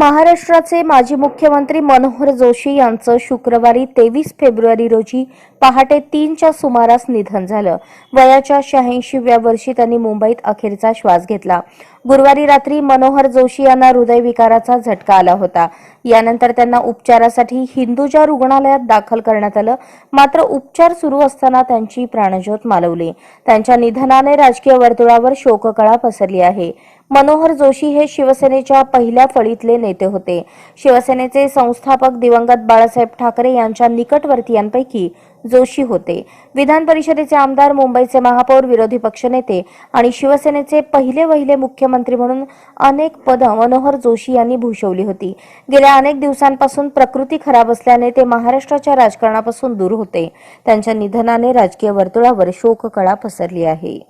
महाराष्ट्राचे माजी मुख्यमंत्री मनोहर जोशी यांचं शुक्रवारी तेवीस फेब्रुवारी रोजी पहाटे तीनच्या सुमारास निधन झालं. वयाच्या शहाऐंशीव्या वर्षी त्यांनी मुंबईत अखेरचा श्वास घेतला. गुरुवारी रात्री मनोहर जोशी यांना हृदयविकाराचा झटका आला होता. यानंतर त्यांना उपचारासाठी हिंदुजा रुग्णालयात दाखल करण्यात आलं. मात्र उपचार सुरू असताना त्यांची प्राणज्योत मालवली. त्यांच्या निधनाने राजकीय वर्तुळावर शोककळा पसरली आहे. मनोहर जोशी हे शिवसेनेच्या पहिल्या फळीतले नेते होते. शिवसेनेचे संस्थापक दिवंगत बाळासाहेब ठाकरे यांच्या निकटवर्तीयांपैकी जोशी होते. विधान परिषदेचे आमदार मुंबईचे महापौर विरोधी पक्षनेते आणि शिवसेनेचे पहिले वहिले मुख्यमंत्री म्हणून अनेक पदं मनोहर जोशी यांनी भूषवली होती. गेल्या अनेक दिवसांपासून प्रकृती खराब असल्याने ते महाराष्ट्राच्या राजकारणापासून दूर होते. त्यांच्या निधनाने राजकीय वर्तुळावर शोककळा पसरली आहे.